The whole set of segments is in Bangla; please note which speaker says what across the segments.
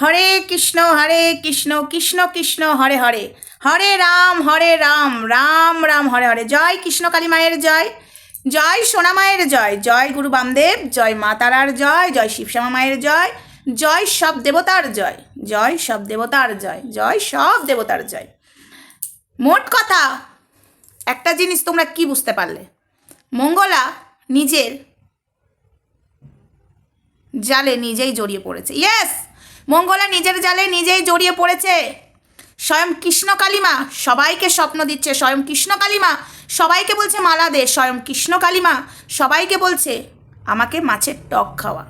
Speaker 1: হরে কৃষ্ণ হরে কৃষ্ণ কৃষ্ণ কৃষ্ণ হরে হরে হরে রাম হরে রাম রাম রাম হরে হরে জয় কৃষ্ণ কালী মায়ের জয় জয় সোনা মায়ের জয় জয় গুরু বামদেব জয় মাতারার জয় জয় শিবশ্যামা মায়ের জয় জয় সব দেবতার জয় জয় সব দেবতার জয় জয় সব দেবতার জয় মোট কথা একটা জিনিস তোমরা কি বুঝতে পারলে মঙ্গলা নিজের জালে নিজেই জড়িয়ে পড়েছে ইয়েস মঙ্গলা নিজের জালে নিজেই জড়িয়ে পড়েছে স্বয়ং কৃষ্ণ কালিমা সবাইকে স্বপ্ন দিচ্ছে স্বয়ং কৃষ্ণ কালিমা সবাইকে বলছে মালা দে স্বয়ং কৃষ্ণ কালিমা সবাইকে বলছে আমাকে মাছের টক খাওয়া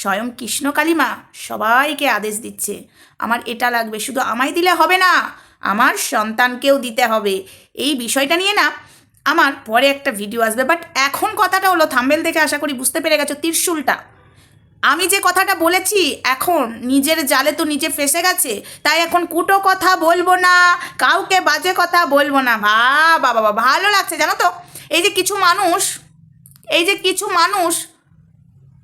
Speaker 1: স্বয়ং কৃষ্ণ কালিমা সবাইকে আদেশ দিচ্ছে আমার এটা লাগবে শুধু আমায় দিলে হবে না আমার সন্তানকেও দিতে হবে এই বিষয়টা নিয়ে না আমার পরে একটা ভিডিও আসবে বাট এখন কথাটা হলো থাম্বেল দেখে আশা করি বুঝতে পেরে গেছো ত্রিশুলটা আমি যে কথাটা বলেছি এখন নিজের জালে তো নিজে ফেসে গেছে তাই এখন কুটো কথা বলবো না কাউকে বাজে কথা বলবো না বা বাবা ভালো লাগছে জানো তো এই যে কিছু মানুষ এই যে কিছু মানুষ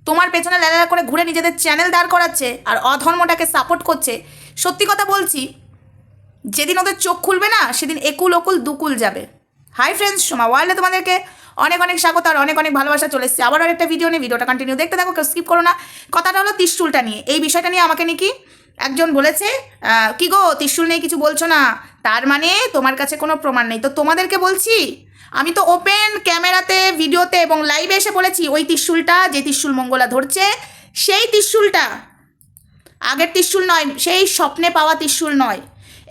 Speaker 1: তোমার পেছনে লেলা করে ঘুরে নিজেদের চ্যানেল দাঁড় করাচ্ছে আর অধর্মটাকে সাপোর্ট করছে সত্যি কথা বলছি যেদিন ওদের চোখ খুলবে না সেদিন একুল ওকুল দুকুল যাবে হাই ফ্রেন্ডস সোমা ওয়ার্ল্ডে তোমাদেরকে অনেক অনেক স্বাগত আর অনেক অনেক ভালোবাসা চলে এসেছে আবার একটা ভিডিও নিয়ে ভিডিওটা কন্টিনিউ দেখতে থাকো স্কিপ করো না কথাটা হলো ত্রিশুলটা নিয়ে এই বিষয়টা নিয়ে আমাকে নাকি একজন বলেছে কি গো ত্রিশুল নিয়ে কিছু বলছো না তার মানে তোমার কাছে কোনো প্রমাণ নেই তো তোমাদেরকে বলছি আমি তো ওপেন ক্যামেরাতে ভিডিওতে এবং লাইভে এসে বলেছি ওই ত্রিশুলটা যে ত্রিশুল মঙ্গলা ধরছে সেই ত্রিশুলটা আগের ত্রিশুল নয় সেই স্বপ্নে পাওয়া ত্রিশুল নয়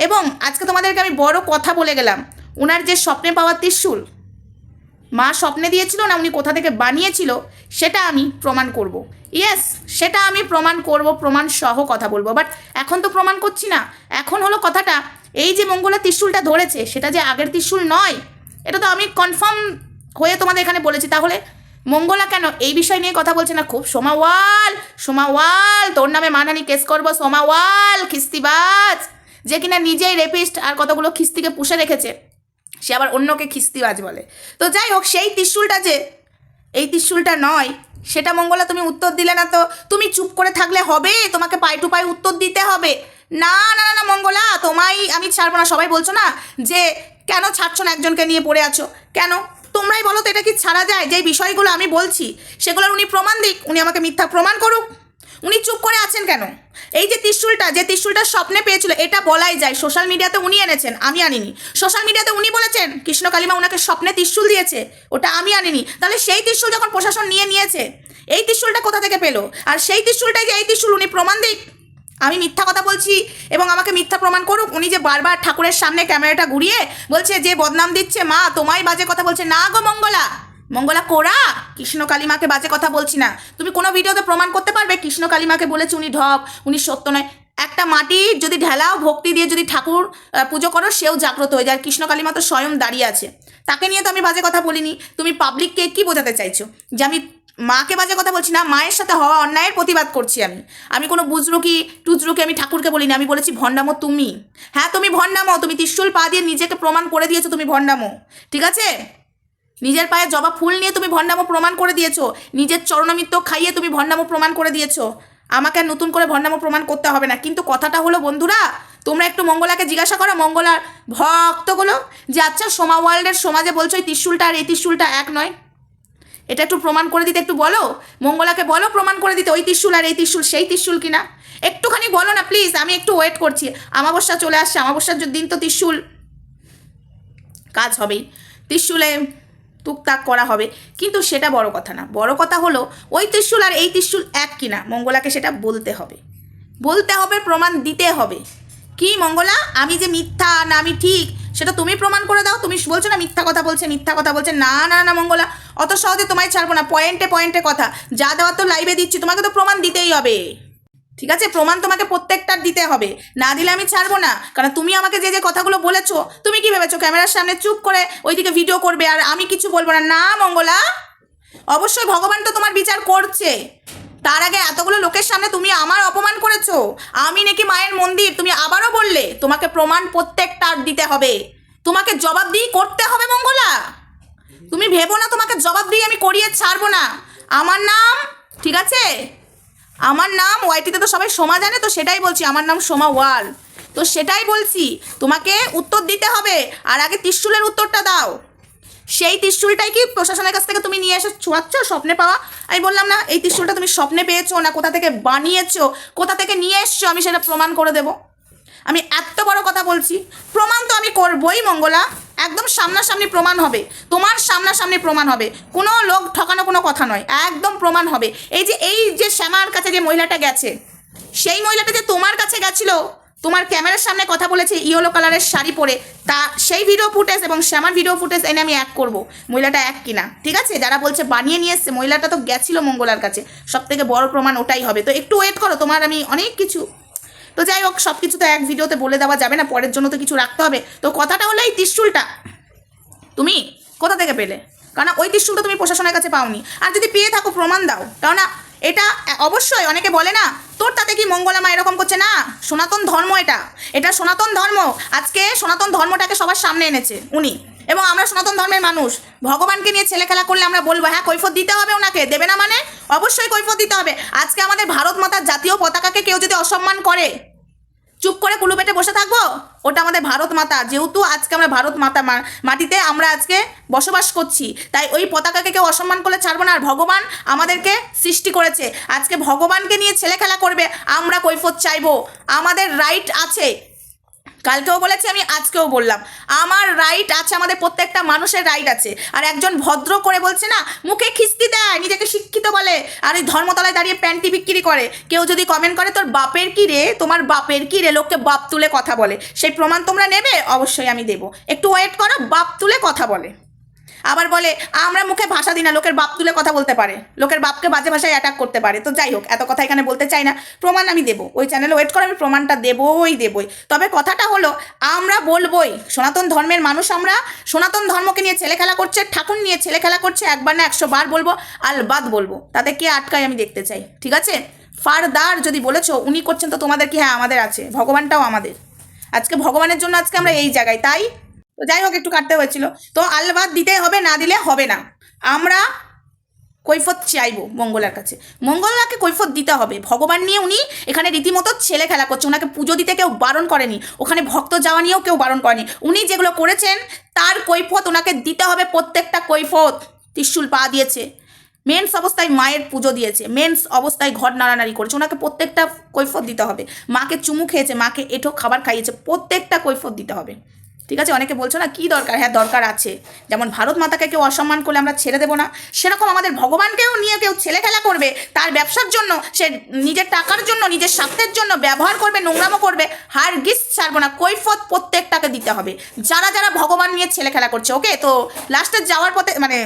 Speaker 1: এবং আজকে তোমাদেরকে আমি বড় কথা বলে গেলাম ওনার যে স্বপ্নে পাওয়া ত্রিশুল মা স্বপ্নে দিয়েছিল না উনি কোথা থেকে বানিয়েছিল সেটা আমি প্রমাণ করব। ইয়েস সেটা আমি প্রমাণ করব প্রমাণ সহ কথা বলবো বাট এখন তো প্রমাণ করছি না এখন হলো কথাটা এই যে মঙ্গলা ত্রিশুলটা ধরেছে সেটা যে আগের ত্রিশুল নয় এটা তো আমি কনফার্ম হয়ে তোমাদের এখানে বলেছি তাহলে মঙ্গলা কেন এই বিষয় নিয়ে কথা বলছে না খুব সোমাওয়াল সোমাওয়াল তোর নামে মানহানি কেস করবো সোমাওয়াল খিস্তিবাজ যে কিনা নিজেই রেপিস্ট আর কতগুলো খিস্তিকে পুষে রেখেছে সে আবার অন্যকে খিস্তিবাজ বলে তো যাই হোক সেই ত্রিশুলটা যে এই ত্রিশুলটা নয় সেটা মঙ্গলা তুমি উত্তর দিলে না তো তুমি চুপ করে থাকলে হবে তোমাকে পায়ে টু পায়ে উত্তর দিতে হবে না না না না মঙ্গলা তোমায় আমি ছাড়বো না সবাই বলছো না যে কেন ছাড়ছো না একজনকে নিয়ে পড়ে আছো কেন তোমরাই বলো তো এটা কি ছাড়া যায় যে বিষয়গুলো আমি বলছি সেগুলোর উনি প্রমাণ দিক উনি আমাকে মিথ্যা প্রমাণ করুক উনি চুপ করে আছেন কেন এই যে ত্রিশুলটা যে ত্রিশুলটা স্বপ্নে পেয়েছিল এটা বলাই যায় সোশ্যাল মিডিয়াতে উনি এনেছেন আমি আনিনি সোশ্যাল মিডিয়াতে উনি বলেছেন কৃষ্ণ কালিমা ওনাকে স্বপ্নে ত্রিশুল দিয়েছে ওটা আমি আনিনি তাহলে সেই ত্রিশুল যখন প্রশাসন নিয়ে নিয়েছে এই ত্রিশুলটা কোথা থেকে পেলো আর সেই ত্রিশুলটাই যে এই ত্রিশুল উনি প্রমাণ দিক আমি মিথ্যা কথা বলছি এবং আমাকে মিথ্যা প্রমাণ করুক উনি যে বারবার ঠাকুরের সামনে ক্যামেরাটা ঘুরিয়ে বলছে যে বদনাম দিচ্ছে মা তোমায় বাজে কথা বলছে না গো মঙ্গলা মঙ্গলা কোরা কৃষ্ণ কালিমাকে বাজে কথা বলছি না তুমি কোনো ভিডিওতে প্রমাণ করতে পারবে কৃষ্ণ কালিমাকে বলেছে উনি ঢপ উনি সত্য নয় একটা মাটি যদি ঢেলাও ভক্তি দিয়ে যদি ঠাকুর পুজো করো সেও জাগ্রত হয়ে যায় কৃষ্ণ কালিমা তো স্বয়ং দাঁড়িয়ে আছে তাকে নিয়ে তো আমি বাজে কথা বলিনি তুমি পাবলিককে কি বোঝাতে চাইছো যে আমি মাকে বাজে কথা বলছি না মায়ের সাথে হওয়া অন্যায়ের প্রতিবাদ করছি আমি আমি কোনো বুজরুকি টুজরুকি আমি ঠাকুরকে বলিনি আমি বলেছি ভণ্ডামো তুমি হ্যাঁ তুমি ভণ্ডামো তুমি ত্রিশুল পা দিয়ে নিজেকে প্রমাণ করে দিয়েছো তুমি ভণ্ডামো ঠিক আছে নিজের পায়ে জবা ফুল নিয়ে তুমি ভণ্ডামো প্রমাণ করে দিয়েছ নিজের চরণমিত্র খাইয়ে তুমি ভণ্ডামো প্রমাণ করে দিয়েছো আমাকে আর নতুন করে ভণ্ডামো প্রমাণ করতে হবে না কিন্তু কথাটা হলো বন্ধুরা তোমরা একটু মঙ্গলাকে জিজ্ঞাসা করো মঙ্গলার ভক্তগুলো যে আচ্ছা সোমা ওয়ার্ল্ডের সমাজে বলছো এই ত্রিশুলটা আর এই ত্রিশুলটা এক নয় এটা একটু প্রমাণ করে দিতে একটু বলো মঙ্গলাকে বলো প্রমাণ করে দিতে ওই ত্রিশুল আর এই ত্রিশুল সেই ত্রিশুল কিনা একটুখানি বলো না প্লিজ আমি একটু ওয়েট করছি আমাবস্যা চলে আসছে আমাবস্যার দিন তো ত্রিশুল কাজ হবেই ত্রিশুলে টুকটাক করা হবে কিন্তু সেটা বড় কথা না বড় কথা হলো ওই ত্রিশুল আর এই ত্রিশুল এক কিনা মঙ্গলাকে সেটা বলতে হবে বলতে হবে প্রমাণ দিতে হবে কি মঙ্গলা আমি যে মিথ্যা না আমি ঠিক সেটা তুমি প্রমাণ করে দাও তুমি বলছো না মিথ্যা কথা বলছে মিথ্যা কথা বলছে না না না মঙ্গলা অত সহজে তোমায় ছাড়বো না পয়েন্টে পয়েন্টে কথা যা দেওয়ার তো লাইভে দিচ্ছি তোমাকে তো প্রমাণ দিতেই হবে ঠিক আছে প্রমাণ তোমাকে প্রত্যেকটার দিতে হবে না দিলে আমি ছাড়বো না কারণ তুমি আমাকে যে যে কথাগুলো বলেছো তুমি কি ভেবেছো ক্যামেরার সামনে চুপ করে ওইদিকে ভিডিও করবে আর আমি কিছু বলবো না না মঙ্গলা অবশ্যই ভগবান তো তোমার বিচার করছে তার আগে এতগুলো লোকের সামনে তুমি আমার অপমান করেছো আমি নাকি মায়ের মন্দির তুমি আবারও বললে তোমাকে প্রমাণ প্রত্যেকটার দিতে হবে তোমাকে জবাব দিই করতে হবে মঙ্গলা তুমি ভেবো না তোমাকে জবাব দিই আমি করিয়ে ছাড়বো না আমার নাম ঠিক আছে আমার নাম ওয়াইটিতে তো সবাই সোমা জানে তো সেটাই বলছি আমার নাম সোমা ওয়াল তো সেটাই বলছি তোমাকে উত্তর দিতে হবে আর আগে ত্রিশুলের উত্তরটা দাও সেই ত্রিশুলটাই কি প্রশাসনের কাছ থেকে তুমি নিয়ে এসে ছোঁয়াচ্ছ স্বপ্নে পাওয়া আমি বললাম না এই ত্রিশুলটা তুমি স্বপ্নে পেয়েছো না কোথা থেকে বানিয়েছো কোথা থেকে নিয়ে এসছো আমি সেটা প্রমাণ করে দেব আমি এত বড় কথা বলছি প্রমাণ তো আমি করবই মঙ্গলা একদম সামনাসামনি প্রমাণ হবে তোমার সামনাসামনি প্রমাণ হবে কোনো লোক ঠকানো কোনো কথা নয় একদম প্রমাণ হবে এই যে এই যে শ্যামার কাছে যে মহিলাটা গেছে সেই মহিলাটা যে তোমার কাছে গেছিলো তোমার ক্যামেরার সামনে কথা বলেছে ইয়েলো কালারের শাড়ি পরে তা সেই ভিডিও ফুটেজ এবং শ্যামার ভিডিও ফুটেজ এনে আমি এক করব মহিলাটা এক কিনা ঠিক আছে যারা বলছে বানিয়ে নিয়ে এসছে মহিলাটা তো গেছিলো মঙ্গলার কাছে সব থেকে বড় প্রমাণ ওটাই হবে তো একটু ওয়েট করো তোমার আমি অনেক কিছু তো যাই হোক সব কিছু তো এক ভিডিওতে বলে দেওয়া যাবে না পরের জন্য তো কিছু রাখতে হবে তো কথাটা হলো এই ত্রিশুলটা তুমি কোথা থেকে পেলে কারণ ওই ত্রিশুলটা তুমি প্রশাসনের কাছে পাওনি আর যদি পেয়ে থাকো প্রমাণ দাও কেননা এটা অবশ্যই অনেকে বলে না তোর তাতে কি মঙ্গলামা এরকম করছে না সনাতন ধর্ম এটা এটা সনাতন ধর্ম আজকে সনাতন ধর্মটাকে সবার সামনে এনেছে উনি এবং আমরা সনাতন ধর্মের মানুষ ভগবানকে নিয়ে ছেলে খেলা করলে আমরা বলবো হ্যাঁ কৈফত দিতে হবে ওনাকে দেবে না মানে অবশ্যই কৈফত দিতে হবে আজকে আমাদের ভারত মাতার জাতীয় পতাকাকে কেউ যদি অসম্মান করে চুপ করে কুলু পেটে বসে থাকবো ওটা আমাদের ভারত মাতা যেহেতু আজকে আমরা ভারত মাতা মাটিতে আমরা আজকে বসবাস করছি তাই ওই পতাকাকে কেউ অসম্মান করলে ছাড়বো না আর ভগবান আমাদেরকে সৃষ্টি করেছে আজকে ভগবানকে নিয়ে ছেলে খেলা করবে আমরা কৈফত চাইবো আমাদের রাইট আছে কালকেও বলেছি আমি আজকেও বললাম আমার রাইট আছে আমাদের প্রত্যেকটা মানুষের রাইট আছে আর একজন ভদ্র করে বলছে না মুখে খিস্তি দেয় নিজেকে শিক্ষিত বলে আর ওই ধর্মতলায় দাঁড়িয়ে প্যান্টি বিক্রি করে কেউ যদি কমেন্ট করে তোর বাপের কি রে তোমার বাপের কি রে লোককে বাপ তুলে কথা বলে সেই প্রমাণ তোমরা নেবে অবশ্যই আমি দেবো একটু ওয়েট করো বাপ তুলে কথা বলে আবার বলে আমরা মুখে ভাষা দিই না লোকের বাপ তুলে কথা বলতে পারে লোকের বাপকে বাজে ভাষায় অ্যাটাক করতে পারে তো যাই হোক এত কথা এখানে বলতে চাই না প্রমাণ আমি দেবো ওই চ্যানেলে ওয়েট করে আমি প্রমাণটা দেবোই দেবই তবে কথাটা হলো আমরা বলবই সনাতন ধর্মের মানুষ আমরা সনাতন ধর্মকে নিয়ে ছেলে খেলা করছে ঠাকুর নিয়ে ছেলে খেলা করছে একবার না একশো বার বলবো বাদ বলবো তাতে কে আটকায় আমি দেখতে চাই ঠিক আছে ফারদার যদি বলেছো উনি করছেন তো তোমাদের কি হ্যাঁ আমাদের আছে ভগবানটাও আমাদের আজকে ভগবানের জন্য আজকে আমরা এই জায়গায় তাই তো যাই হোক একটু কাটতে হয়েছিল তো আলবাদ দিতে হবে না দিলে হবে না আমরা কৈফত চাইবো মঙ্গলার কাছে মঙ্গলাকে কৈফত দিতে হবে ভগবান নিয়ে উনি এখানে রীতিমতো ছেলে খেলা করছে ওনাকে পুজো দিতে কেউ বারণ করেনি ওখানে ভক্ত যাওয়া নিয়েও কেউ বারণ করেনি উনি যেগুলো করেছেন তার কৈফত ওনাকে দিতে হবে প্রত্যেকটা কৈফত ত্রিশুল পা দিয়েছে মেন্স অবস্থায় মায়ের পুজো দিয়েছে মেন্স অবস্থায় ঘর নাড়ানাড়ি করেছে ওনাকে প্রত্যেকটা কৈফত দিতে হবে মাকে চুমু খেয়েছে মাকে এঠো খাবার খাইয়েছে প্রত্যেকটা কৈফত দিতে হবে ঠিক আছে অনেকে বলছো না কি দরকার হ্যাঁ দরকার আছে যেমন ভারত মাতাকে কেউ অসম্মান করলে আমরা ছেড়ে দেবো না সেরকম আমাদের ভগবানকেও নিয়ে কেউ ছেলে খেলা করবে তার ব্যবসার জন্য সে নিজের টাকার জন্য নিজের স্বার্থের জন্য ব্যবহার করবে নোংরামো করবে হার গিস ছাড়বো না কৈফত প্রত্যেকটাকে দিতে হবে যারা যারা ভগবান নিয়ে ছেলে খেলা করছে ওকে তো লাস্টে যাওয়ার পথে মানে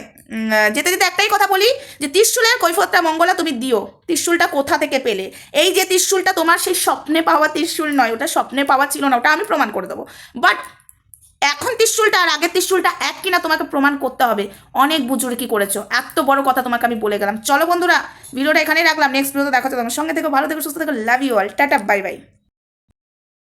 Speaker 1: যেতে যেতে একটাই কথা বলি যে ত্রিশুলের কৈফতটা মঙ্গলা তুমি দিও ত্রিশুলটা কোথা থেকে পেলে এই যে ত্রিশুলটা তোমার সেই স্বপ্নে পাওয়া ত্রিশুল নয় ওটা স্বপ্নে পাওয়া ছিল না ওটা আমি প্রমাণ করে দেবো বাট এখন ত্রিশুলটা আর আগের ত্রিশুলটা এক কিনা তোমাকে প্রমাণ করতে হবে অনেক বুজুরি কি করেছো এত বড় কথা তোমাকে আমি বলে গেলাম চলো বন্ধুরা ভিডিওটা এখানেই রাখলাম নেক্সট ভিডিওতে দেখা তোমার সঙ্গে থেকে ভালো থেকো সুস্থ থেকো love you all tata bye by